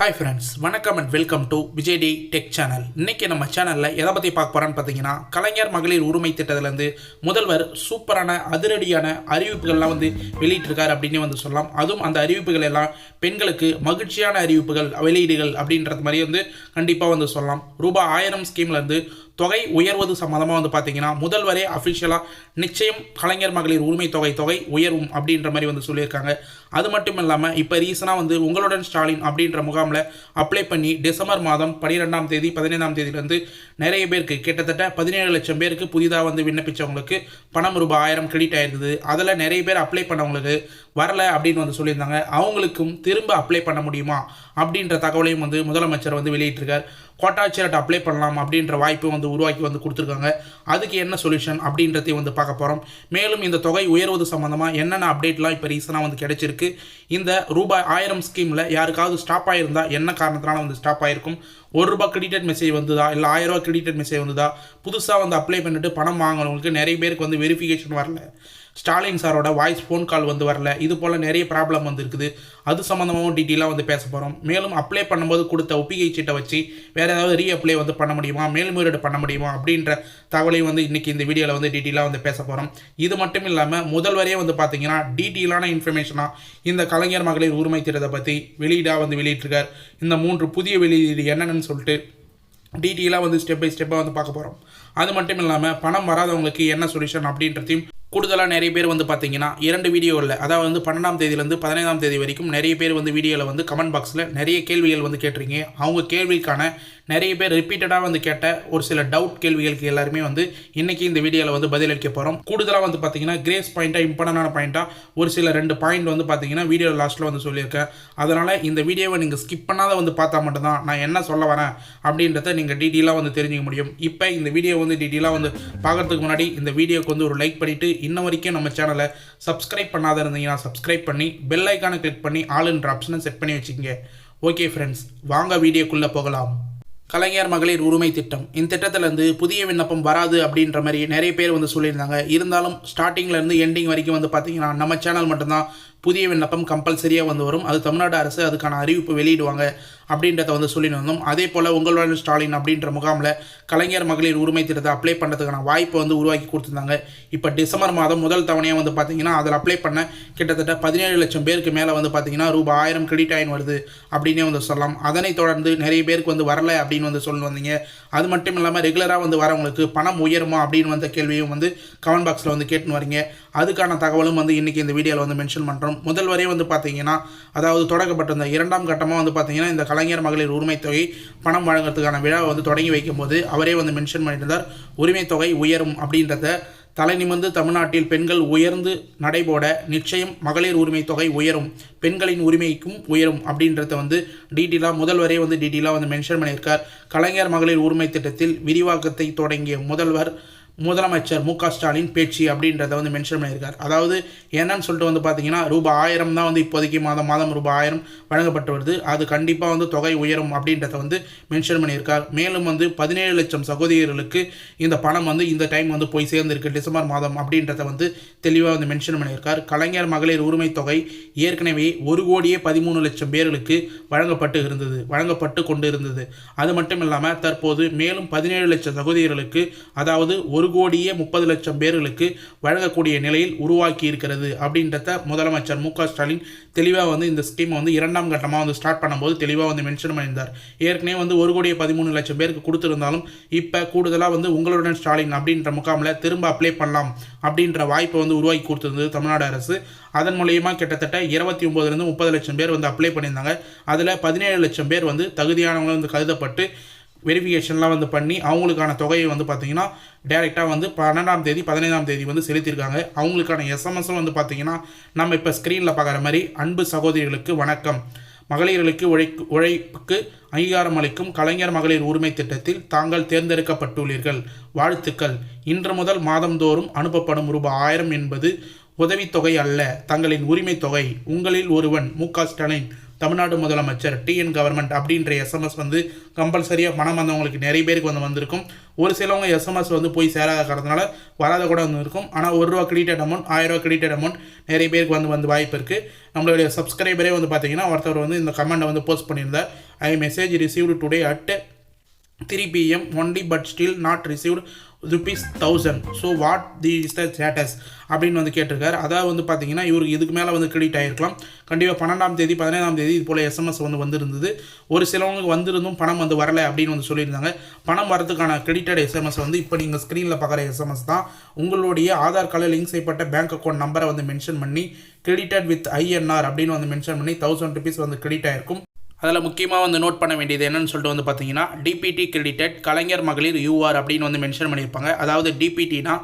Hi friends வணக்கம் and welcome to Vijay D tech channel இன்றைக்கி நம்ம சேனலில் எதை பற்றி பார்க்க போகிறோன்னு பார்த்தீங்கன்னா கலைஞர் மகளிர் உரிமை திட்டத்திலேருந்து முதல்வர் சூப்பரான அதிரடியான அறிவிப்புகள்லாம் வந்து வெளியிட்டிருக்காரு அப்படின்னு வந்து சொல்லலாம். அதுவும் அந்த அறிவிப்புகள் எல்லாம் பெண்களுக்கு மகிழ்ச்சியான அறிவிப்புகள் வெளியீடுகள் அப்படின்றது மாதிரி வந்து கண்டிப்பாக வந்து சொல்லலாம். ரூபாய் ஆயிரம் ஸ்கீம்லேருந்து தொகை உயர்வது சம்மந்தமாக வந்து பார்த்தீங்கன்னா முதல்வரே அஃபிஷியலாக நிச்சயம் கலைஞர் மகளிர் உரிமை தொகை தொகை உயரும் அப்படின்ற மாதிரி வந்து சொல்லியிருக்காங்க. அது மட்டும் இல்லாமல் இப்போ ரீசனாக வந்து உங்களுடன் ஸ்டாலின் அப்படின்ற முகாமில் அப்ளை பண்ணி டிசம்பர் மாதம் பன்னிரெண்டாம் தேதி பதினைந்தாம் தேதியிலேருந்து நிறைய பேருக்கு கிட்டத்தட்ட பதினேழு லட்சம் பேருக்கு புதிதாக வந்து விண்ணப்பித்தவங்களுக்கு பணம் ரூபாய் ஆயிரம் கிரெடிட் ஆயிருந்தது. அதில் நிறைய பேர் அப்ளை பண்ணவங்களுக்கு வரல அப்படின்னு வந்து சொல்லியிருந்தாங்க. அவங்களுக்கும் திரும்ப அப்ளை பண்ண முடியுமா அப்படின்ற தகவலையும் வந்து முதலமைச்சர் வந்து வெளியிட்டிருக்கார். கோட்டாட்சியர்கிட்ட அப்ளை பண்ணலாம் அப்படின்ற வாய்ப்பு வந்து உருவாக்கி வந்து கொடுத்துருக்காங்க. அதுக்கு என்ன சொல்யூஷன் அப்படின்றதையும் வந்து பார்க்க போகிறோம் மேலும் இந்த தொகை உயர்வது சம்மந்தமாக என்னென்ன அப்டேட்லாம் இப்போ ரீசனாக வந்து கிடைச்சிருக்கு? இந்த ரூபாய் ஆயிரம் ஸ்கீமில் யாருக்காவது ஸ்டாப் ஆகிருந்தா என்ன காரணத்தினால வந்து ஸ்டாப் ஆகிருக்கும் ஒரு ரூபாய் கிரெடிட்டட் மெசேஜ் வந்ததா? இல்லை ஆயிரம் ரூபாய் கிரெடிட்டட் மெசேஜ் வந்ததா? புதுசாக வந்து அப்ளை பண்ணிட்டு பணம் வாங்கினவங்களுக்கு நிறைய பேருக்கு வந்து வெரிஃபிகேஷன் வரல. ஸ்டாலின் சாரோட வாய்ஸ் ஃபோன் கால் வந்து வரல. இது போல் நிறைய ப்ராப்ளம் வந்துருக்குது. அது சம்மந்தமாகவும் டீட்டெயிலாக வந்து பேச போகிறோம் மேலும் அப்ளை பண்ணும்போது கொடுத்த ஒப்பிகை சீட்டை வச்சு வேறு ஏதாவது ரீ அப்ளை வந்து பண்ண முடியுமா? மேல்முறையீடு பண்ண முடியுமா? அப்படின்ற தகவலையும் வந்து இன்றைக்கி இந்த வீடியோவில் வந்து டீட்டெயிலாக வந்து பேச போகிறோம் இது மட்டும் இல்லாமல் முதல்வரே வந்து பார்த்தீங்கன்னா டீட்டெயிலான இன்ஃபர்மேஷனாக இந்த கலைஞர் மகளிர் உரிமை திட்டத்தை பற்றி வெளியீடாக வந்து வெளியிட்டிருக்கார். இந்த மூன்று புதிய வெளியீடு என்னென்னு சொல்லிட்டு டீட்டெயிலாக வந்து ஸ்டெப் பை ஸ்டெப்பாக வந்து பார்க்க போகிறோம் அது மட்டும் இல்லாமல் பணம் வராதவங்களுக்கு என்ன சொல்யூஷன் அப்படின்றதையும் கூடுதலாக நிறைய பேர் வந்து பார்த்தீங்கன்னா இரண்டு வீடியோவில் அதாவது வந்து பன்னெண்டாம் தேதியிலேருந்து பதினைந்தாம் தேதி வரைக்கும் நிறைய பேர் வந்து வீடியோவில் வந்து கமெண்ட் பாக்ஸில் நிறைய கேள்விகள் வந்து கேட்டிருக்கீங்க. அவங்க கேள்விக்கான நிறைய பேர் ரிப்பீட்டடாக வந்து கேட்ட ஒரு சில டவுட் கேள்விகளுக்கு எல்லாருமே வந்து இன்றைக்கி இந்த வீடியோவில் வந்து பதிலளிக்க போகிறோம் கூடுதலாக வந்து பார்த்தீங்கன்னா கிரேஸ் பாயிண்ட்டாக இம்பார்ட்டண்டான பாயிண்ட்டாக ஒரு சில ரெண்டு பாயிண்ட் வந்து பார்த்தீங்கன்னா வீடியோ லாஸ்ட்டில் வந்து சொல்லியிருக்கேன். அதனால் இந்த வீடியோவை நீங்கள் ஸ்கிப் பண்ணாத வந்து பார்த்தா மட்டும்தான் நான் என்ன சொல்ல வரேன் அப்படின்றத நீங்கள் டீட்டெயிலாக வந்து தெரிஞ்சுக்க முடியும். இப்போ இந்த வீடியோ வந்து டீட்டெயிலாக வந்து பார்க்கறதுக்கு முன்னாடி இந்த வீடியோக்கு வந்து ஒரு லைக் பண்ணிவிட்டு இன்ன வரைக்கும் நம்ம சேனலை சப்ஸ்கிரைப் பண்ணாத இருந்தீங்கன்னா சப்ஸ்கிரைப் பண்ணி பெல் ஐக்கானை கிளிக் பண்ணி ஆளுன்ற ஆப்ஷனை செட் பண்ணி வச்சுக்கோங்க. ஓகே ஃப்ரெண்ட்ஸ் வாங்க வீடியோக்குள்ளே போகலாம். கலைஞர் மகளிர் உரிமை திட்டம். இந்த திட்டத்திலேருந்து புதிய விண்ணப்பம் வராது அப்படின்ற மாதிரி நிறைய பேர் வந்து சொல்லியிருந்தாங்க. இருந்தாலும் ஸ்டார்டிங்லேருந்து எண்டிங் வரைக்கும் வந்து பார்த்திங்கன்னா நம்ம சேனல் மட்டும்தான் புதிய விண்ணப்பம் கம்பல்சரியாக வந்து வரும். அது தமிழ்நாடு அரசு அதுக்கான அறிவிப்பு வெளியிடுவாங்க. அப்படின்றத வந்து சொல்லிட்டு வந்தோம் அதே போல் உங்களுடன் ஸ்டாலின் அப்படின்ற முகாமில் கலைஞர் மகளிர் உரிமை திட்டத்தை அப்ளை பண்ணுறதுக்கான வாய்ப்பை வந்து உருவாக்கி கொடுத்துருந்தாங்க. இப்போ டிசம்பர் மாதம் முதல் தவணையாக வந்து பார்த்தீங்கன்னா அதில் அப்ளை பண்ண கிட்டத்தட்ட பதினேழு லட்சம் பேருக்கு மேலே வந்து பார்த்தீங்கன்னா ரூபாய் ஆயிரம் கிரெடிட் ஆயின் வருது அப்படின்னே வந்து சொல்லலாம். அதனைத் தொடர்ந்து நிறைய பேருக்கு வந்து வரலை அப்படின்னு வந்து சொல்லி வந்தீங்க. அது மட்டும் இல்லாமல் ரெகுலராக வந்து வரவங்களுக்கு பணம் உயருமா அப்படின்னு வந்த கேள்வியும் வந்து கமெண்ட் பாக்ஸில் வந்து கேட்டுன்னு வரீங்க. அதுக்கான தகவலும் வந்து இன்றைக்கி இந்த வீடியோவில் வந்து மென்ஷன் பண்ணுறோம் முதல் வரையும் வந்து பார்த்தீங்கன்னா அதாவது தொடக்கப்பட்டிருந்த இரண்டாம் கட்டமாக வந்து பார்த்தீங்கன்னா இந்த கலைஞர் மகளிர் உரிமை தொகை பணம் வழங்குறதுக்கான விழா வந்து தொடங்கி வைக்கும்போது அவரே வந்து மென்ஷன் பண்ணியிருந்தார். உரிமை தொகை உயரும் அப்படின்றத தலை நிமிர்ந்து தமிழ்நாட்டில் பெண்கள் உயர்ந்து நடைபோட நிச்சயம் மகளிர் உரிமை தொகை உயரும். பெண்களின் உரிமைக்கும் உயரும் அப்படின்றத வந்து டீட்டெயிலாக முதல்வரே வந்து டீட்டெயிலாக வந்து மென்ஷன் பண்ணியிருக்கார். கலைஞர் மகளிர் உரிமை திட்டத்தில் விரிவாக்கத்தை தொடங்கிய முதல்வர் முதலமைச்சர் மு க ஸ்டாலின் பேச்சு அப்படின்றத வந்து மென்ஷன் பண்ணியிருக்கார். அதாவது என்னன்னு சொல்லிட்டு வந்து பார்த்தீங்கன்னா ரூபாய் ஆயிரம் தான் வந்து இப்போதைக்கு மாதம் மாதம் ரூபாய் ஆயிரம் வழங்கப்பட்டு வருது. அது கண்டிப்பாக வந்து தொகை உயரும் அப்படின்றத வந்து மென்ஷன் பண்ணியிருக்கார். மேலும் வந்து பதினேழு லட்சம் சகோதரிகளுக்கு இந்த பணம் வந்து இந்த டைம் வந்து போய் சேர்ந்திருக்கு. டிசம்பர் மாதம் அப்படின்றத வந்து தெளிவாக வந்து மென்ஷன் பண்ணியிருக்கார். கலைஞர் மகளிர் உரிமை தொகை ஏற்கனவே ஒரு கோடியே பதிமூணு லட்சம் பேர்களுக்கு வழங்கப்பட்டு இருந்தது வழங்கப்பட்டு கொண்டு இருந்தது. அது மட்டும் இல்லாமல் தற்போது மேலும் பதினேழு லட்சம் சகோதரிகளுக்கு அதாவது ஒரு கோடியே முப்பது லட்சம் பேர்களுக்கு வழங்கக்கூடிய நிலையில் உருவாக்கி இருக்கிறது அப்படின்றத முதலமைச்சர் மு ஸ்டாலின் தெளிவாக வந்து இந்த ஸ்கீமை வந்து இரண்டாம் கட்டமாக வந்து ஸ்டார்ட் பண்ணும்போது தெளிவாக வந்து மென்ஷன் பண்ணியிருந்தார். ஏற்கனவே வந்து ஒரு கோடியே பதிமூணு லட்சம் பேருக்கு கொடுத்துருந்தாலும் இப்போ கூடுதலாக வந்து உங்களுடன் ஸ்டாலின் அப்படின்ற முகாமில் திரும்ப அப்ளை பண்ணலாம் அப்படின்ற வாய்ப்பை வந்து உருவாக்கி கொடுத்துருந்தது தமிழ்நாடு அரசு. அதன் மூலயமா கிட்டத்தட்ட இருபத்தி ஒம்போதுலேருந்து முப்பது லட்சம் பேர் வந்து அப்ளை பண்ணியிருந்தாங்க. அதில் பதினேழு லட்சம் பேர் வந்து தகுதியானவங்க வந்து கருதப்பட்டு வெரிஃபிகேஷன்லாம் வந்து பண்ணி அவங்களுக்கான தொகையை வந்து பார்த்தீங்கன்னா டேரெக்டாக வந்து பன்னெண்டாம் தேதி பதினைந்தாம் தேதி வந்து செலுத்தியிருக்காங்க. அவங்களுக்கான எஸ்எம்எஸும் வந்து பார்த்தீங்கன்னா நம்ம இப்போ ஸ்க்ரீனில் பார்க்குற மாதிரி அன்பு சகோதரிகளுக்கு வணக்கம். மகளிர்களுக்கு உழைக்கு உழைப்புக்கு அங்கீகாரம் அளிக்கும் கலைஞர் மகளிர் உரிமை திட்டத்தில் தாங்கள் தேர்ந்தெடுக்கப்பட்டுள்ளீர்கள். வாழ்த்துக்கள். இன்று முதல் மாதந்தோறும் அனுப்பப்படும் ரூபாய் ஆயிரம் என்பது உதவித்தொகை அல்ல தங்களின் உரிமை தொகை. உங்களில் ஒருவன் மு க ஸ்டாலின். தமிழ்நாடு முதலமைச்சர் டிஎன் கவர்மெண்ட் அப்படின்ற எஸ்எம்எஸ் வந்து கம்பல்சரியாக பணம் வந்தவங்களுக்கு நிறைய பேருக்கு வந்து வந்திருக்கும். ஒரு சிலவங்க எஸ்எம்எஸ் வந்து போய் சேராத காரணத்தினால வராத கூட வந்து இருக்கும். ஆனால் ஒரு ரூபா கிரெடிட் அமௌண்ட் ஆயிரம் ரூபா கிரெடிட்டட் அமௌண்ட் நிறைய பேருக்கு வந்து வந்து வாய்ப்பு இருக்குது நம்மளுடைய சப்ஸ்கிரைபரே வந்து பார்த்தீங்கன்னா ஒருத்தர் வந்து இந்த கமெண்ட்டை வந்து போஸ்ட் பண்ணியிருந்தார். I message received today at three PM only but still not received rupees thousand so what the is the status அப்படின்னு வந்து கேட்டிருக்காரு. அதாவது வந்து பார்த்தீங்கன்னா இவருக்கு இதுக்கு மேலே வந்து கிரெடிட் ஆகிருக்கலாம் கண்டிப்பாக பன்னெண்டாம் தேதி பதினேழாம் தேதி இது போல் எஸ்எம்எஸ் வந்து வந்திருந்தது. ஒரு சிலவங்களுக்கு வந்திருந்தும் பணம் வந்து வரலை அப்படின்னு வந்து சொல்லியிருந்தாங்க. பணம் வரதுக்கான கிரெடிட்டட் எஸ்எம்எஸ் வந்து இப்போ நீங்கள் ஸ்க்ரீனில் பார்க்குற எஸ்எம்எஸ் தான். உங்களுடைய ஆதார் கார்டில் லிங்க் செய்யப்பட்ட பேங்க் அக்கௌண்ட் நம்பரை வந்து மென்ஷன் பண்ணி கிரெடிட்டட் வித் ஐஎன்ஆர் அப்படின்னு வந்து மென்ஷன் பண்ணி தௌசண்ட் ருபீஸ் வந்து கிரெடிட் ஆயிருக்கும். அதில் முக்கியமாக வந்து நோட் பண்ண வேண்டியது என்னன்னு சொல்லிட்டு வந்து பார்த்தீங்கன்னா டிபிடி கிரெடிட்டட் கலைஞர் மகளிர் யூஆர் அப்படின்னு வந்து மென்ஷன் பண்ணியிருப்பாங்க. அதாவது டிபிடினா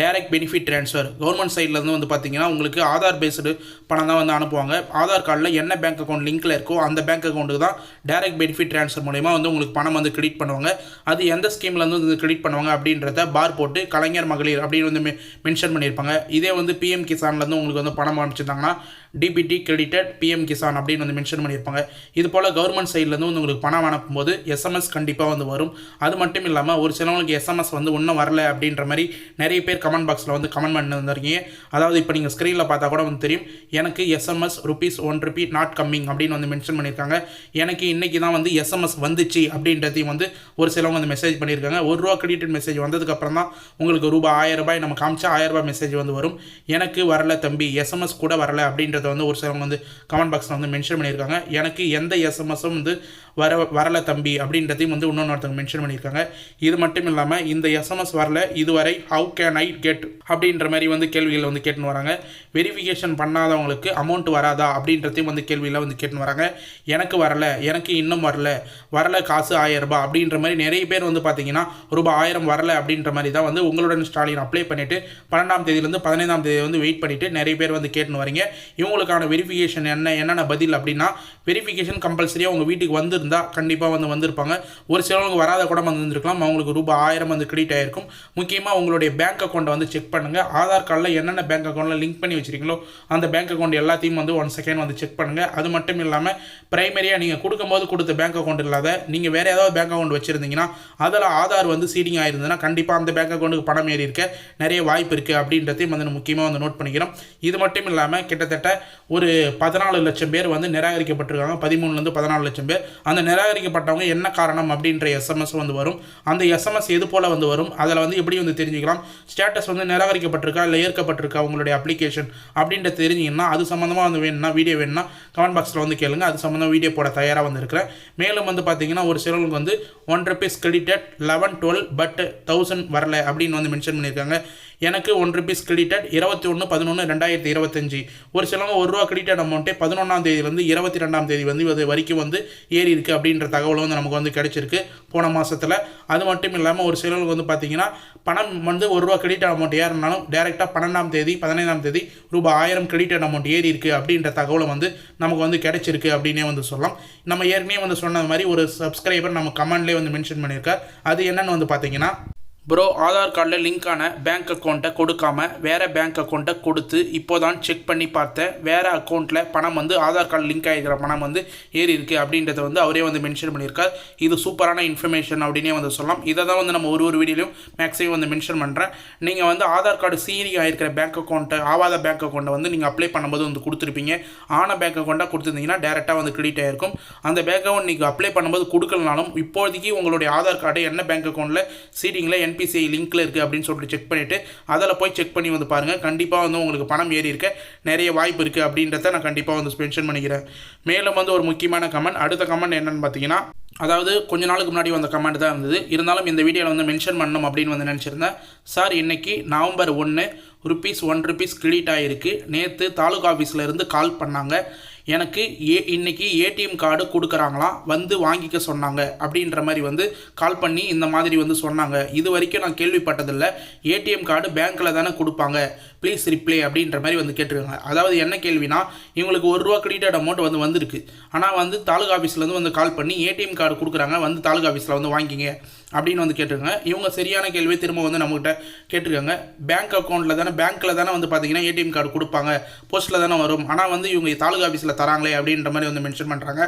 டைரக்ட் பெனிஃபிட் ட்ரான்ஸ்ஃபர் கவர்மெண்ட் சைட்லேருந்து வந்து பார்த்தீங்கன்னா உங்களுக்கு ஆதார் பேஸ்டு பணம் தான் வந்து அனுப்புவாங்க. ஆதார் கார்டில் என்ன பேங்க் அக்கௌண்ட் லிங்க்கில் இருக்கோ அந்த பேங்க் அக்கௌண்ட்டுக்கு தான் டைரக்ட் பெனிஃபிட் ட்ரான்ஸ்ஃபர் மூலயமா வந்து உங்களுக்கு பணம் வந்து கிரெடிட் பண்ணுவாங்க. அது எந்த ஸ்கீம்லேருந்து வந்து கிரெடிட் பண்ணுவாங்க அப்படின்றத பார் போட்டு கலைஞர் மகளிர் அப்படின்னு வந்து மென்ஷன் பண்ணியிருப்பாங்க. இதே வந்து பிஎம் கிசான்லேருந்து உங்களுக்கு வந்து பணம் அனுப்பிச்சிருந்தாங்கன்னா டிபிடி கிரெடிட்டட் பிஎம் கிசான் அப்படின்னு வந்து மென்ஷன் பண்ணியிருப்பாங்க. இது போல் கவர்மெண்ட் சைட்லேருந்து வந்து உங்களுக்கு பணம் அனுப்பும்போது எஸ்எம்எஸ் கண்டிப்பாக வந்து வரும். அது மட்டும் இல்லாமல் ஒரு சிலவங்களுக்கு எஸ்எம்எஸ் வந்து இன்னும் வரல அப்படின்ற மாதிரி நிறைய பேர் கமெண்ட் பாக்ஸில் வந்து கமெண்ட் பண்ணி வந்திருக்கீங்க அதாவது இப்போ நீங்கள் ஸ்க்ரீனில் பார்த்தா கூட வந்து தெரியும். எனக்கு SMS rupees one rupee not coming அப்படின்னு வந்து மென்ஷன் பண்ணியிருக்காங்க. எனக்கு இன்றைக்கி தான் வந்து எஸ்எம்எஸ் வந்துச்சு அப்படின்றதையும் வந்து ஒரு சிலவங்க வந்து மெசேஜ் பண்ணியிருக்காங்க. ஒரு ரூபா கிரெடிட் மெசேஜ் வந்ததுக்கப்புறம் தான் உங்களுக்கு ரூபாய் ஆயிரம் ரூபாய் நம்ம காமிச்சா ஆயிரம் ரூபாய் மெசேஜ் வந்து வரும். எனக்கு வரல தம்பி எஸ்எம்எஸ் கூட வரல அப்படின்றத வந்து ஒரு சிலவங்க வந்து கமெண்ட் பாக்ஸில் வந்து மென்ஷன் பண்ணியிருக்காங்க. எனக்கு எந்த எஸ்எம்எஸும் வந்து வர வரல தம்பி அப்படின்றதையும் வந்து இன்னொன்று ஒருத்தவங்க மென்ஷன் பண்ணியிருக்காங்க. இது மட்டும் இல்லாமல் இந்த எஸ்எம்எஸ் வரல இதுவரை ஹவு கேன் ஐ கெட் அப்படின்ற மாதிரி வந்து கேள்விகள் வந்து கேட்டுன்னு வராங்க. வெரிஃபிகேஷன் பண்ணாதவங்களுக்கு அமௌண்ட் வராதா அப்படின்றதையும் வந்து கேள்வியில் வந்து கேட்டுன்னு வராங்க. எனக்கு வரல எனக்கு இன்னும் வரல வரல காசு ஆயிரம் ரூபாய் அப்படின்ற மாதிரி நிறைய பேர் வந்து பார்த்தீங்கன்னா ரூபாய் ஆயிரம் வரல அப்படின்ற மாதிரி தான் வந்து உங்களுடன் ஸ்டாலின் அப்ளை பண்ணிவிட்டு பன்னெண்டாம் தேதியிலேருந்து பதினைந்தாம் தேதி வந்து வெயிட் பண்ணிவிட்டு நிறைய பேர் வந்து கேட்டுன்னு வரீங்க. இவங்களுக்கான வெரிஃபிகேஷன் என்ன என்னென்ன பதில் அப்படின்னா வெரிஃபிகேஷன் கம்பல்சரியாக உங்கள் வீட்டுக்கு வந்திருந்தால் கண்டிப்பாக வந்து வந்திருப்பாங்க. ஒரு சிலவங்க வராத கூட வந்து வந்திருக்கலாம். அவங்களுக்கு ரூபாய் ஆயிரம் வந்து கிரெடிட் ஆகிருக்கும் முக்கியமாக உங்களுடைய பேங்க் அக்கௌண்ட்டை வந்து செக் பண்ணுங்கள் ஆதார் கார்டில் என்னென்ன பேங்க் அக்கௌண்ட்டில் லிங்க் பண்ணி வச்சிருக்கீங்களோ அந்த பேங்க் அக்கௌண்ட் எல்லாத்தையும் வந்து ஒன் செகண்ட் வந்து செக் பண்ணுங்கள் அது மட்டும் இல்லாமல் ப்ரைமரியாக நீங்கள் கொடுக்கும்போது கொடுத்த பேங்க் அக்கௌண்ட் இல்லாத நீங்கள் வேறு ஏதாவது பேங்க் அக்கௌண்ட் வச்சுருந்தீங்கன்னா அதில் ஆதார் வந்து சீடிங் ஆயிருந்ததுன்னா கண்டிப்பாக அந்த பேங்க் அக்கௌண்ட்டுக்கு பணம் ஏறி இருக்க நிறைய வாய்ப்பு இருக்குது அப்படின்றதையும் வந்து முக்கியமாக வந்து நோட் பண்ணிக்கிறோம். இது மட்டும் இல்லாமல் கிட்டத்தட்ட ஒரு பதினாலு லட்சம் பேர் வந்து நிராகரிக்கப்பட்டிருக்காங்க. பதிமூணுலேருந்து பதினாலு லட்சம் பேர். அந்த நிராகரிக்கப்பட்டவங்க என்ன காரணம் அப்படின்ற எஸ்எம்எஸ் வந்து வரும். அந்த எஸ்எம்எஸ் எது போல் வந்து வரும்? அதில் வந்து எப்படி வந்து தெரிஞ்சுக்கலாம்? ஸ்டேட்டஸ் வந்து நிராகரிக்கப்பட்டிருக்கா? இல்லை ஏற்கப்பட்டிருக்கா? உங்களுடைய அப்ளிகேஷன் அப்படின்ற தெரிஞ்சிங்கன்னா அது சம்மந்தமாக வந்து வேணும்னா வீடியோ வேணும்னா கமெண்ட் பாக்ஸில் வந்து கேளுங்க. அது சம்மந்தமாக வீடியோ போட தயாராக வந்திருக்கிறேன். மேலும் வந்து பார்த்தீங்கன்னா ஒரு சிலருக்கு வந்து one rupees credited eleven twelve but thousand வரல அப்படின்னு வந்து மென்ஷன் பண்ணியிருக்காங்க. எனக்கு ஒன் ருபீஸ் கிரெடிட்டட் இருபத்தி ஒன்று பதினொன்று ரெண்டாயிரத்தி இருபத்தஞ்சி. ஒரு சிலவங்க ஒரு ரூபா கிரெடிட்டட் அமௌண்ட்டே பதினொன்றாம் தேதியிலேருந்து இருபத்தி ரெண்டாம் தேதி வந்து இது வரைக்கும் வந்து ஏறி இருக்குது அப்படின்ற தகவல் வந்து நமக்கு வந்து கிடச்சிருக்கு போன மாதத்தில் அது மட்டும் இல்லாமல் ஒரு சிலவங்களுக்கு வந்து பார்த்தீங்கன்னா பணம் வந்து ஒரு ரூபா கிரெடிட்டட் அமௌண்ட் ஏறினாலும் டேரெக்டாக பன்னெண்டாம் தேதி பதினைந்தாம் தேதி ரூபாய் ஆயிரம் கிரெடிட்டட் அமௌண்ட் ஏறி இருக்குது அப்படின்ற தகவலை வந்து நமக்கு வந்து கிடைச்சிருக்கு அப்படின்னே வந்து சொல்லலாம். நம்ம ஏற்கனவே வந்து சொன்னது மாதிரி ஒரு சப்ஸ்கிரைபர் நம்ம கமெண்ட்லேயே வந்து மென்ஷன் பண்ணியிருக்கார். அது என்னென்னு வந்து பார்த்தீங்கன்னா ப்ரோ ஆதார் கார்டில் லிங்கான பேங்க் அக்கௌண்ட்டை கொடுக்காம வேறு பேங்க் அக்கௌண்ட்டை கொடுத்து இப்போ தான் செக் பண்ணி பார்த்தேன் வேறு அக்கௌண்ட்டில் பணம் வந்து ஆதார் கார்டு லிங்க் ஆகிருக்கிற பணம் வந்து ஏறி இருக்குது அப்படின்றத வந்து அவரே வந்து மென்ஷன் பண்ணியிருக்கார். இது சூப்பரான இன்ஃபர்மேஷன் அப்படின்னே வந்து சொல்லலாம். இதை தான் வந்து நம்ம ஒரு ஒரு வீடியோலையும் மேக்ஸிமம் வந்து மென்ஷன் பண்ணுறேன் நீங்கள் வந்து ஆதார் கார்டு சீரி ஆகிருக்கிற பேங்க் அக்கௌண்ட்டை ஆவாத பேங்க் அக்கௌண்ட்டை வந்து நீங்கள் அப்ளை பண்ணும்போது வந்து கொடுத்துருப்பீங்க. ஆன பேங்க் அக்கௌண்ட்டாக கொடுத்துருந்தீங்கன்னா டேரெக்டாக வந்து கிரெடிட் ஆகிருக்கும் அந்த பேங்க் அக்கௌண்ட் நீங்கள் அப்ளை பண்ணும்போது கொடுக்கலனாலும் இப்போதைக்கு உங்களுடைய ஆதார் கார்டு என்ன பேங்க் அக்கௌண்ட்டில் சீட்டிங்கில் ஐபிசிஐ லிங்க்கில் இருக்குது அப்படின்னு சொல்லிட்டு செக் பண்ணிவிட்டு அதில் போய் செக் பண்ணி வந்து பாருங்கள் கண்டிப்பாக வந்து உங்களுக்கு பணம் ஏறி இருக்க. நிறைய வாய்ப்பு இருக்குது அப்படின்றத நான் கண்டிப்பாக வந்து மென்ஷன் பண்ணிக்கிறேன். மேலும் வந்து ஒரு முக்கியமான கமெண்ட் அடுத்த கமெண்ட் என்னென்னு பார்த்தீங்கன்னா அதாவது கொஞ்ச நாளுக்கு முன்னாடி வந்த கமெண்ட் தான் இருந்தது. இருந்தாலும் இந்த வீடியோவில் வந்து மென்ஷன் பண்ணணும் அப்படின்னு வந்து நினச்சிருந்தேன். சார் இன்றைக்கி நவம்பர் ஒன்று ருபீஸ் ஒன் ருபீஸ் கிரெடிட் ஆகிருக்கு நேற்று தாலுகா ஆஃபீஸில் இருந்து கால் பண்ணாங்க. எனக்கு ஏ இன்னைக்கு ஏடிஎம் கார்டு கொடுக்குறாங்களாம் வந்து வாங்கிக்க சொன்னாங்க. அப்படின்ற மாதிரி வந்து கால் பண்ணி இந்த மாதிரி வந்து சொன்னாங்க. இது வரைக்கும் நான் கேள்விப்பட்டதில்லை. ஏடிஎம் கார்டு பேங்க்கில் தானே கொடுப்பாங்க. ப்ளீஸ் ரிப்ளை அப்படின்ற மாதிரி வந்து கேட்டிருக்காங்க. அதாவது என்ன கேள்வினா இவங்களுக்கு ஒரு ரூபா கிரெடிட் அமௌண்ட் வந்து வந்திருக்கு. ஆனால் வந்து தாலுகா ஆஃபீஸ்லேருந்து வந்து கால் பண்ணி ஏடிஎம் கார்டு கொடுக்குறாங்க. வந்து தாலுகா ஆஃபீஸில் வந்து வாங்கிங்க. அப்படின்னு வந்து கேட்டிருக்காங்க. இவங்க சரியான கேள்வி திரும்ப வந்து நம்மகிட்ட கேட்டிருக்காங்க. பேங்க் அக்கௌண்ட்டில் தானே பேங்க்கில் தானே வந்து பார்த்தீங்கன்னா ஏடிஎம் கார்டு கொடுப்பாங்க. போஸ்ட்டில் தானே வரும். ஆனால் வந்து இவங்க தாலுகா ஆஃபீஸில் தராங்களே அப்படின்ற மாதிரி வந்து மென்ஷன் பண்ணுறாங்க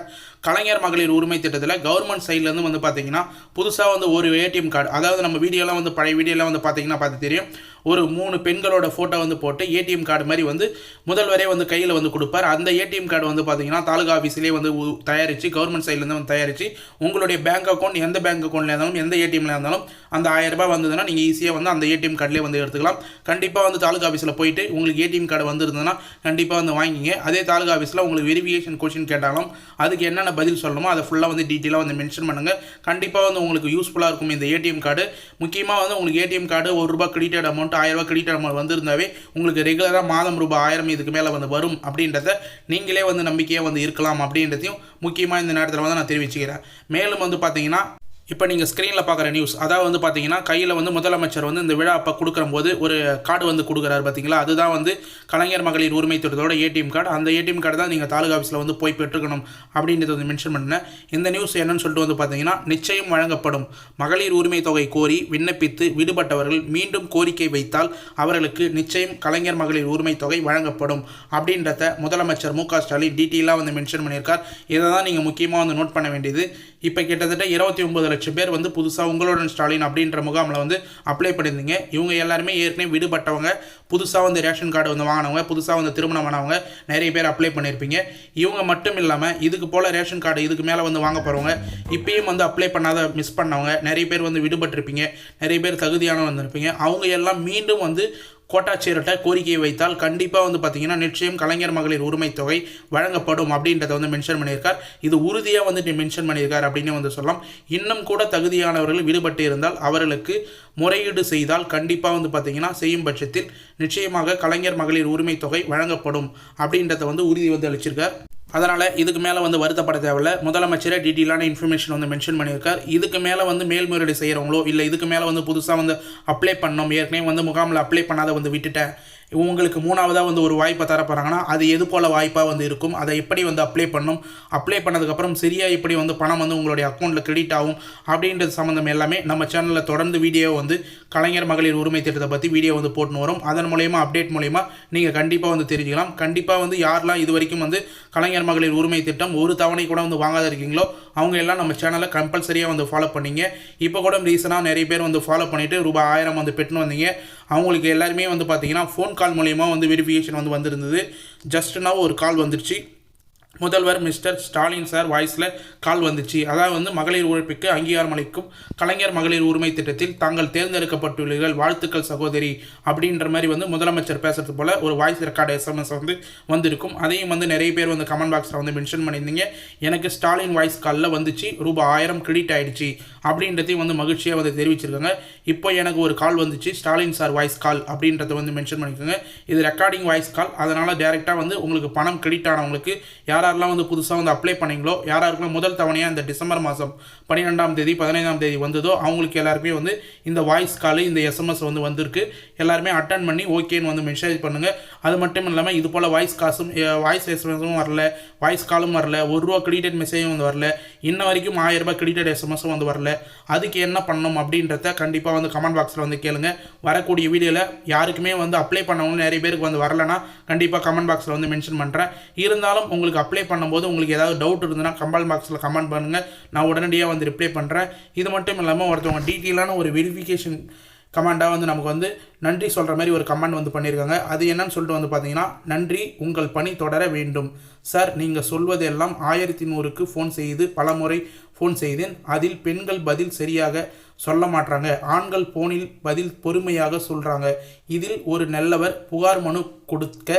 கலைஞர் மகளிர் உரிமை திட்டத்தில் கவர்மெண்ட் சைட்லேருந்து வந்து பார்த்தீங்கன்னா புதுசாக வந்து ஒரு ஏடிஎம் கார்டு அதாவது நம்ம வீடியோலாம் வந்து பழைய வீடியோலாம் வந்து பார்த்தீங்கன்னா பார்த்து தெரியும். ஒரு மூணு பெண்களோட ஃபோட்டோ வந்து போட்டு ஏடிஎம் கார்டு மாதிரி வந்து முதல்வரே வந்து கையில் வந்து கொடுப்பார். அந்த ஏடிஎம் கார்டு வந்து பார்த்தீங்கன்னா தாலுகா ஆஃபீஸ்லேயே வந்து தயாரித்து கவர்மெண்ட் சைட்லேருந்து வந்து தயாரித்து உங்களுடைய பேங்க் அக்கௌண்ட் எந்த பேங்க் அக்கௌண்ட்டில் இருந்தாலும் எந்த ஏடிஎம்ல இருந்தாலும் அந்த ஆயிரம் ரூபாய் வந்ததுன்னா நீங்கள் ஈஸியாக வந்து அந்த ஏடிஎம் கார்டிலே வந்து எடுத்துக்கலாம். கண்டிப்பாக வந்து தாலுகா ஆஃபீஸில் போயிட்டு உங்களுக்கு ஏடிஎம் கார்டு வந்திருந்ததுன்னா கண்டிப்பாக வந்து வாங்கிங்க அதே தாலுகா ஆஃபீஸில் உங்களுக்கு வெரிஃபிகேஷன் கொஷின் கேட்டாலும் அதுக்கு என்னென்ன பதில் சொல்லணுமோ அதை ஃபுல்லாக வந்து டீட்டெயிலாக வந்து மென்ஷன் பண்ணுங்கள் கண்டிப்பாக வந்து உங்களுக்கு யூஸ்ஃபுல்லாக இருக்கும் இந்த ஏடிஎம் கார்டு முக்கியமாக வந்து உங்களுக்கு ஏடிஎம் கார்டு ஒரு ரூபா கிரெடிட் அமௌண்ட் ஆயிரம் ரூபாய் கிரெடிட் அமௌண்ட் வந்திருந்தாவே உங்களுக்கு ரெகுலராக மாதம் ரூபாய் ஆயிரம் இதுக்கு மேலே வந்து வரும் அப்படின்றத நீங்களே வந்து நம்பிக்கையாக வந்து இருக்கலாம் அப்படின்றதையும் முக்கியமாக இந்த நேரத்தில் வந்து நான் தெரிவிச்சுக்கிறேன். மேலும் வந்து பார்த்தீங்கன்னா இப்போ நீங்கள் ஸ்க்ரீனில் பார்க்குற நியூஸ் அதாவது வந்து பார்த்தீங்கன்னா கையில் வந்து முதலமைச்சர் வந்து இந்த விழா அப்போ கொடுக்குறம்போது ஒரு கார்டு வந்து கொடுக்குறாரு பார்த்தீங்களா அதுதான் வந்து கலைஞர் மகளிர் உரிமை திட்டத்தோட ஏடிஎம் கார்டு அந்த ஏடிஎம் கார்டு தான் நீங்கள் தாலுகா ஆஃபீஸில் வந்து போய் பெற்றுக்கணும் அப்படின்றத வந்து மென்ஷன் பண்ணேன். இந்த நியூஸ் என்னன்னு சொல்லிட்டு வந்து பார்த்தீங்கன்னா நிச்சயம் வழங்கப்படும். மகளிர் உரிமை தொகை கோரி விண்ணப்பித்து விடுபட்டவர்கள் மீண்டும் கோரிக்கை வைத்தால் அவர்களுக்கு நிச்சயம் கலைஞர் மகளிர் உரிமை தொகை வழங்கப்படும் அப்படின்றத முதலமைச்சர் மு க ஸ்டாலின் டீட்டெயிலாக வந்து மென்ஷன் பண்ணியிருக்கார். இதை தான் நீங்கள் முக்கியமாக வந்து நோட் பண்ண வேண்டியது. இப்போ கிட்டத்தட்ட இருபத்தி ஒம்பது லட்சம் பேர் வந்து புதுசாக உங்களுடன் ஸ்டாலின் அப்படின்ற முகாமில் வந்து அப்ளை பண்ணியிருந்தீங்க. இவங்க எல்லாருமே ஏற்கனவே விடுபட்டவங்க புதுசாக வந்து ரேஷன் கார்டு வந்து வாங்கினவங்க புதுசாக வந்து திருமணம் ஆனவங்க நிறைய பேர் அப்ளை பண்ணியிருப்பீங்க. இவங்க மட்டும் இல்லாமல் இதுக்கு போல் ரேஷன் கார்டு இதுக்கு மேலே வந்து வாங்க போகிறவங்க இப்பயும் வந்து அப்ளை பண்ணாத மிஸ் பண்ணவங்க நிறைய பேர் வந்து விடுபட்டிருப்பீங்க. நிறைய பேர் தகுதியான வந்திருப்பீங்க. அவங்க எல்லாம் மீண்டும் வந்து கோட்டாட்சியர்கிட்ட கோரிக்கையை வைத்தால் கண்டிப்பாக வந்து பார்த்தீங்கன்னா நிச்சயம் கலைஞர் மகளிர் உரிமை தொகை வழங்கப்படும் அப்படின்றத வந்து மென்ஷன் பண்ணியிருக்கார். இது உறுதியாக வந்து மென்ஷன் பண்ணியிருக்கார் அப்படின்னு வந்து சொல்லலாம். இன்னும் கூட தகுதியானவர்கள் விடுபட்டு இருந்தால் அவர்களுக்கு முறையீடு செய்தால் கண்டிப்பாக வந்து பார்த்தீங்கன்னா செய்யும் பட்சத்தில் நிச்சயமாக கலைஞர் மகளிர் உரிமை தொகை வழங்கப்படும் அப்படின்றத வந்து உறுதி வந்து அளிச்சிருக்கார். அதனால் இதுக்கு மேலே வந்து வருத்தப்பட தேவையில்ல. முதலமைச்சரே டீட்டெயிலான இன்ஃபர்மேஷன் வந்து மென்ஷன் பண்ணியிருக்கார். இதுக்கு மேலே வந்து மேல்முறையீடு செய்கிறவங்களோ இல்லை இதுக்கு மேலே வந்து புதுசாக வந்து அப்ளை பண்ணோம். ஏற்கனவே வந்து முகாமில் அப்ளை பண்ணாத வந்து விட்டுட்டேன். உங்களுக்கு மூணாவதாக வந்து ஒரு வாய்ப்பை தரப்போகிறாங்கன்னா அது எது போல் வாய்ப்பாக வந்து இருக்கும் அதை எப்படி வந்து அப்ளை பண்ணும் அப்ளை பண்ணதுக்கப்புறம் சரியாக எப்படி வந்து பணம் வந்து உங்களுடைய அக்கௌண்ட்டில் கிரெடிட் ஆகும் அப்படின்றது சம்மந்தம் எல்லாமே நம்ம சேனலில் தொடர்ந்து வீடியோ வந்து கலைஞர் மகளிர் உரிமை திட்டத்தை பற்றி வீடியோ வந்து போட்டுன்னு வரும். அதன் மூலயமா அப்டேட் மூலயமா நீங்கள் கண்டிப்பாக வந்து தெரிஞ்சுக்கலாம். கண்டிப்பாக வந்து யாரெல்லாம் இது வரைக்கும் வந்து கலைஞர் மகளிர் உரிமை திட்டம் ஒரு தவணை கூட வந்து வாங்காத இருக்கீங்களோ அவங்க எல்லாம் நம்ம சேனலை கம்பல்சரியாக வந்து ஃபாலோ பண்ணீங்க. இப்போ கூட ரீசனாக நிறைய பேர் வந்து ஃபாலோ பண்ணிவிட்டு ரூபாய் ஆயிரம் வந்து பெற்றுன்னு வந்தீங்க. அவங்களுக்கு எல்லாருமே வந்து பார்த்தீங்கன்னா ஃபோன் கால் மூலயமா வந்து வெரிஃபிகேஷன் வந்து வந்திருந்தது. ஜஸ்ட் நான் ஒரு கால் வந்துருச்சு. முதல்வர் மிஸ்டர் ஸ்டாலின் சார் வாய்ஸில் கால் வந்துச்சு. அதாவது வந்து மகளிர் உழைப்புக்கு அங்கீகாரம் அளிக்கும் கலைஞர் மகளிர் உரிமை திட்டத்தில் தாங்கள் தேர்ந்தெடுக்கப்பட்டுள்ளீர்கள் வாழ்த்துக்கள் சகோதரி அப்படின்ற மாதிரி வந்து முதலமைச்சர் பேசுறது போல் ஒரு வாய்ஸ் ரெக்கார்டு எஸ்எம்எஸ் வந்து வந்திருக்கும். அதையும் வந்து நிறைய பேர் வந்து கமெண்ட் பாக்ஸில் வந்து மென்ஷன் பண்ணியிருந்தீங்க. எனக்கு ஸ்டாலின் வாய்ஸ் காலில் வந்துச்சு. ரூபாய் ஆயிரம் கிரெடிட் ஆயிடுச்சு. அப்படின்றதையும் வந்து மகிழ்ச்சியாக வந்து தெரிவிச்சிருக்காங்க. இப்போ எனக்கு ஒரு கால் வந்துச்சு. ஸ்டாலின் சார் வாய்ஸ் கால் அப்படின்றத வந்து மென்ஷன் பண்ணிக்கோங்க. இது ரெக்கார்டிங் வாய்ஸ் கால் அதனால் டேரெக்டாக வந்து உங்களுக்கு பணம் கிரெடிட் ஆனவங்களுக்கு யார் யாரெல்லாம் வந்து புதுசாக வந்து அப்ளை பண்ணீங்களோ யாராருக்கெல்லாம் முதல் தவணையாக இந்த டிசம்பர் மாதம் பன்னிரெண்டாம் தேதி பதினைந்தாம் தேதி வந்ததோ அவங்களுக்கு எல்லாருக்குமே வந்து இந்த வாய்ஸ் கால் இந்த எஸ்எம்எஸ் வந்து வந்திருக்கு. எல்லாருமே அட்டன் பண்ணி ஓகேன்னு வந்து மெசேஜ் பண்ணுங்கள் அது மட்டும் இல்லாமல் இது போல் வாய்ஸ் காசும் வாய்ஸ் எஸ்எம்எஸும் வரல வாய்ஸ் காலும் வரல ஒரு ரூபா கிரெடிட் மெசேஜும் வந்து வரல இன்ன வரைக்கும் ஆயிரம் ரூபாய் கிரெடிட் எஸ்எம்எஸும் வந்து வரல. அதுக்கு என்ன பண்ணணும் அப்படின்றத கண்டிப்பாக வந்து கமெண்ட் பாக்ஸில் வந்து கேளுங்க. வரக்கூடிய வீடியோவில் யாருக்குமே வந்து அப்ளை பண்ணவங்களும் நிறைய பேருக்கு வந்து வரலனா கண்டிப்பாக கமெண்ட் பாக்ஸில் வந்து மென்ஷன் பண்ணுறேன் இருந்தாலும் உங்களுக்கு அப்ளை பண்ணும்போது உங்களுக்கு ஏதாவது டவுட் இருந்ததுன்னா கமெண்ட் பாக்ஸில் கமெண்ட் பண்ணுங்கள் நான் உடனடியாக வந்து ரிப்ளை பண்ணுறேன் இது மட்டும் இல்லாமல் ஒருத்தவங்க டீட்டெயிலான ஒரு வெரிஃபிகேஷன் கமெண்டாக வந்து நமக்கு வந்து நன்றி சொல்கிற மாதிரி ஒரு கமெண்ட் வந்து பண்ணியிருக்காங்க அது என்னன்னு சொல்லிட்டு வந்து பார்த்தீங்கன்னா நன்றி உங்கள் பணி தொடர வேண்டும். சார் நீங்கள் சொல்வதெல்லாம் ஆயிரத்தி நூறுக்கு ஃபோன் செய்து பலமுறை ஃபோன் செய்தேன். அதில் பெண்கள் பதில் சரியாக சொல்ல மாட்றாங்க. ஆண்கள் போனில் பதில் பொறுமையாக சொல்கிறாங்க இதில் ஒரு நல்லவர் புகார் மனு கொடுக்க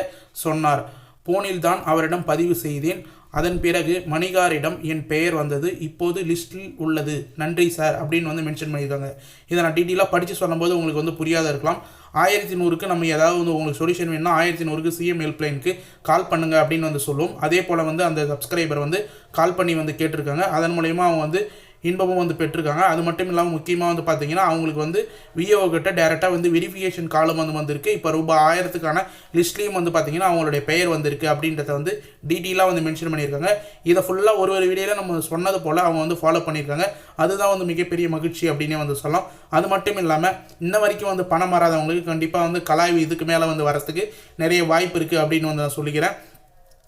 சொன்னார். போனில் தான் அவரிடம் பதிவு செய்தேன். அதன் பிறகு மணிகாரிடம் என் பெயர் வந்தது. இப்போது லிஸ்டில் உள்ளது. நன்றி சார் அப்படின்னு வந்து மென்ஷன் பண்ணியிருக்காங்க. இதை நான் டீட்டெயிலாக படித்து சொல்லும்போது உங்களுக்கு வந்து புரியாத இருக்கலாம். ஆயிரத்தி நூறுக்கு நம்ம ஏதாவது வந்து உங்களுக்கு சொல்யூஷன் வேணும்னா ஆயிரத்தி நூறுக்கு சிஎம் ஹெல்ப்லைனுக்கு கால் பண்ணுங்கள் அப்படின்னு வந்து சொல்லுவோம். அதே போல் வந்து அந்த சப்ஸ்கிரைபர் வந்து கால் பண்ணி வந்து கேட்டிருக்காங்க. அதன் மூலயமா அவங்க வந்து இன்பமும் வந்து பெற்றிருக்காங்க. அது மட்டும் இல்லாமல் முக்கியமாக வந்து பார்த்தீங்கன்னா அவங்களுக்கு வந்து விஓ கிட்ட டேரெக்டாக வந்து வெரிஃபிகேஷன் காலம் வந்து வந்திருக்கு. இப்போ ரூபாய் ஆயிரத்துக்கான லிஸ்ட்லேயும் வந்து பார்த்தீங்கன்னா அவங்களுடைய பெயர் வந்திருக்கு அப்படின்றத வந்து டீட்டெயிலாக வந்து மென்ஷன் பண்ணியிருக்காங்க. இதை ஃபுல்லாக ஒரு ஒரு வீடியோவில் நம்ம சொன்னது போல் அவங்க வந்து ஃபாலோ பண்ணியிருக்காங்க. அதுதான் வந்து மிகப்பெரிய மகிழ்ச்சி அப்படின்னே வந்து சொல்லலாம். அது மட்டும் இல்லாமல் இன்ன வரைக்கும் வந்து பணம் வராதவங்களுக்கு கண்டிப்பாக வந்து கலாய்வு இதுக்கு மேலே வந்து வரத்துக்கு நிறைய வாய்ப்பு இருக்குது அப்படின்னு வந்து நான் சொல்லிக்கிறேன்.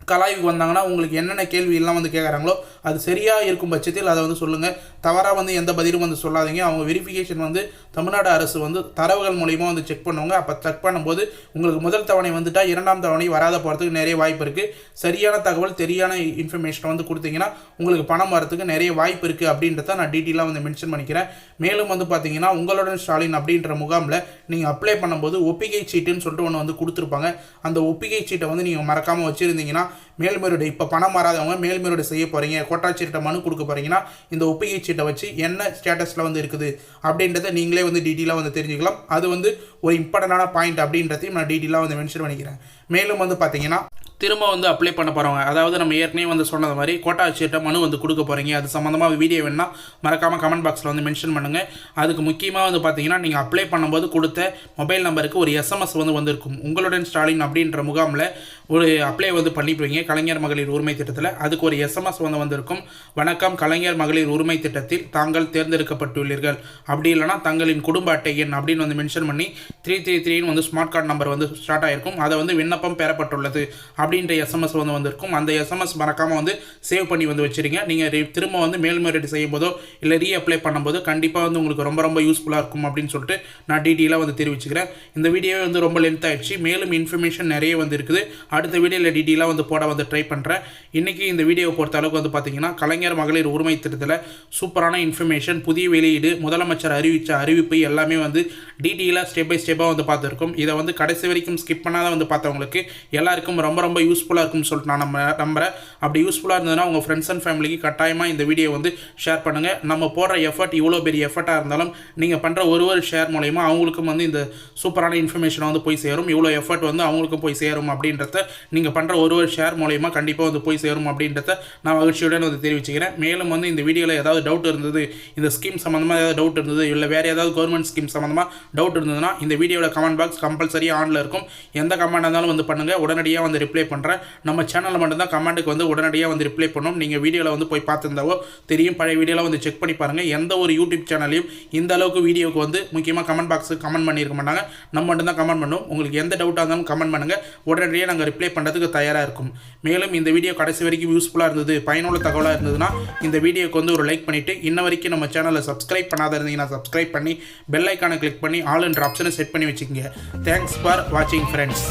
கலாய்வுக்கு வந்தாங்கன்னா உங்களுக்கு என்னென்ன கேள்வி எல்லாம் வந்து கேட்குறாங்களோ அது சரியாக இருக்கும் பட்சத்தில் அதை வந்து சொல்லுங்கள் தவறாக வந்து எந்த பதிலும் வந்து சொல்லாதீங்க. அவங்க வெரிஃபிகேஷன் வந்து தமிழ்நாடு அரசு வந்து தரவுகள் மூலிமா வந்து செக் பண்ணுவாங்க. அப்போ செக் பண்ணும்போது உங்களுக்கு முதல் தவணை வந்துட்டால் இரண்டாம் தவணை வராத போகிறதுக்கு நிறைய வாய்ப்பு இருக்குது சரியான தகவல் சரியான இன்ஃபர்மேஷனை வந்து கொடுத்தீங்கன்னா உங்களுக்கு பணம் வரதுக்கு நிறைய வாய்ப்பு இருக்குது அப்படின்றத நான் டீட்டெயிலாக வந்து மென்ஷன் பண்ணிக்கிறேன். மேலும் வந்து பார்த்தீங்கன்னா உங்களுடன் ஸ்டாலின் அப்படின்ற முகாமில் நீங்கள் அப்ளை பண்ணும்போது ஒப்பிகை சீட்டுன்னு சொல்லிட்டு ஒன்று வந்து கொடுத்துருப்பாங்க. அந்த ஒப்பிகை சீட்டை வந்து நீங்கள் மறக்காமல் வச்சுருந்தீங்கன்னா மேல்முறையீடு இப்போ பணம் மாறாதவங்க மேல்முறையீடு செய்ய போகிறீங்க கோட்டாட்சியர்கிட்ட மனு கொடுக்க போகிறீங்கன்னா இந்த ஒப்புகை சீட்டை வச்சு என்ன ஸ்டேட்டஸில் வந்து இருக்குது அப்படின்றத நீங்களே வந்து டீட்டெயிலாக வந்து தெரிஞ்சுக்கலாம். அது வந்து ஒரு இம்பார்ட்டண்டான பாயிண்ட் அப்படின்றதையும் நான் டீட்டெயிலாக வந்து மென்ஷன் பண்ணிக்கிறேன். மேலும் வந்து பார்த்தீங்கன்னா திரும்ப வந்து அப்ளை பண்ண போகிறவங்க அதாவது நம்ம ஏற்கனவே வந்து சொன்னது மாதிரி கோட்டா ஆட்சியர்கிட்ட மனு வந்து கொடுக்க போகிறீங்க அது சம்மந்தமாக வீடியோ வேணால் மறக்காமல் கமெண்ட் பாக்ஸில் வந்து மென்ஷன் பண்ணுங்கள் அதுக்கு முக்கியமாக வந்து பார்த்தீங்கன்னா நீங்கள் அப்ளை பண்ணும்போது கொடுத்த மொபைல் நம்பருக்கு ஒரு எஸ்எம்எஸ் வந்து வந்திருக்கும். உங்களுடன் ஸ்டாலின் அப்படின்ற முகாமில் ஒரு அப்ளை வந்து பண்ணிப்பீங்க. கலைஞர் மகளிர் உரிமை திட்டத்தில் அதுக்கு ஒரு எஸ்எம்எஸ் வந்து வந்திருக்கும். வணக்கம். கலைஞர் மகளிர் உரிமை திட்டத்தில் தாங்கள் தேர்ந்தெடுக்கப்பட்டுள்ளீர்கள். அப்படி இல்லைனா தங்களின் குடும்ப அட்டை எண் அப்படின்னு வந்து மென்ஷன் பண்ணி த்ரீ த்ரீ த்ரீன்னு வந்து ஸ்மார்ட் கார்டு நம்பர் வந்து ஸ்டார்ட் ஆயிருக்கும். அதை வந்து விண்ணப்பம் பெறப்பட்டுள்ளது அப்படின்ற எஸ்எம்எஸ் வந்து வந்திருக்கும். அந்த எஸ்எம்எஸ் மறக்காமல் வந்து சேவ் பண்ணி வந்து வச்சிருங்க. நீங்கள் திரும்ப வந்து மேல்முறையீடு செய்யும் போதோ இல்லை ரீ அப்ளை பண்ணும்போது கண்டிப்பாக வந்து உங்களுக்கு ரொம்ப ரொம்ப யூஸ்ஃபுல்லாக இருக்கும் அப்படின்னு சொல்லிட்டு நான் டீட்டெயிலாக வந்து தெரிவிச்சுக்கிறேன். இந்த வீடியோ வந்து ரொம்ப லென்த் ஆயிடுச்சு. மேலும் இன்ஃபர்மேஷன் நிறைய வந்து இருக்குது. அடுத்த வீடியோவில் டீட்டெயிலாக வந்து போட வந்து ட்ரை பண்ணுறேன் இன்றைக்கி இந்த வீடியோவை பொறுத்த அளவுக்கு வந்து பார்த்தீங்கன்னா கலைஞர் மகளிர் உரிமை திட்டத்தில் சூப்பரான இன்ஃபர்மேஷன் புதிய வெளியீடு முதலமைச்சர் அறிவித்த அறிவிப்பு எல்லாமே வந்து டீட்டெயிலாக ஸ்டெப் பை ஸ்டெப்பாக வந்து பார்த்துருக்கோம். இதை வந்து கடைசி வரைக்கும் ஸ்கிப் பண்ணாத வந்து பார்த்தவங்களுக்கு எல்லாருக்கும் ரொம்ப ரொம்ப யூஸ்ஃபுல்லாக இருக்கும்னு சொல்லிட்டு நான் நம்ம நம்புறேன். அப்படி யூஸ்ஃபுல்லாக இருந்ததுன்னா உங்கள் ஃப்ரெண்ட்ஸ் அண்ட் ஃபேமிலிக்கு கட்டாயமாக இந்த வீடியோ வந்து ஷேர் பண்ணுங்கள் நம்ம போடுற எஃபர்ட் இவ்வளோ பெரிய எஃபர்ட்டாக இருந்தாலும் நீங்கள் பண்ணுற ஒரு ஒரு ஷேர் மூலயமா அவங்களுக்கும் வந்து இந்த சூப்பரான இன்ஃபர்மேஷனை வந்து போய் சேரும். இவ்வளோ எஃபர்ட் வந்து அவங்களுக்கும் போய் சேரும் அப்படின்றத நீங்கள் பண்ணுற ஒரு ஒரு ஷேர் மூலயமா கண்டிப்பாக வந்து போய் சேரும் அப்படின்றத நான் மகிழ்ச்சியுடன் வந்து தெரிவிச்சுக்கிறேன். மேலும் வந்து இந்த வீடியோவில் ஏதாவது டவுட் இருந்தது இந்த ஸ்கீம் சம்மந்தமாக ஏதாவது டவுட் இருந்தது இல்லை வேறு ஏதாவது கவர்மெண்ட் ஸ்கீம் சம்மந்தமாக டவுட் இருந்ததுன்னா இந்த வீடியோவில் கமெண்ட் பாக்ஸ் கம்பல்சரி ஆனில் இருக்கும். எந்த கமெண்ட் இருந்தாலும் வந்து பண்ணுங்கள் உடனடியாக வந்து ரிப்ளை பண்ணுறேன் நம்ம சேனலில் மட்டும்தான் கமெண்ட்டுக்கு வந்து உடனடியாக வந்து ரிப்ளை பண்ணோம். நீங்கள் வீடியோவில் வந்து போய் பார்த்துருந்தாவோ தெரியும். பழைய வீடியோவில் வந்து செக் பண்ணி பாருங்கள் எந்த ஒரு யூடியூப் சேனலையும் இந்த அளவுக்கு வீடியோக்கு வந்து முக்கியமாக கமெண்ட் பாக்ஸுக்கு கமெண்ட் பண்ணியிருக்க மாட்டாங்க. நம்ம மட்டும்தான் கமெண்ட் பண்ணுவோம். உங்களுக்கு எந்த டவுட்டாக இருந்தாலும் கமெண்ட் பண்ணுங்கள் உடனடியாக நாங்கள் ரிப்ளை பண்ணுறதுக்கு தயாராக இருக்கும். மேலும் இந்த வீடியோ கடைசி வரைக்கும் யூஸ்ஃபுல்லாக இருந்தது பயனுள்ள தகவலாக இருந்ததுன்னா இந்த வீடியோக்கு வந்து ஒரு லைக் பண்ணிவிட்டு இன்ன வரைக்கும் நம்ம சேனலை சப்ஸ்கிரைப் பண்ணாத இருந்தீங்கன்னா சப்ஸ்கிரைப் பண்ணி பெல் ஐக்கானை கிளிக் பண்ணி ஆல் என்ற ஆப்ஷனை செட் பண்ணி வச்சுக்கோங்க. தேங்க்ஸ் ஃபார் வாட்சிங் ஃப்ரெண்ட்ஸ்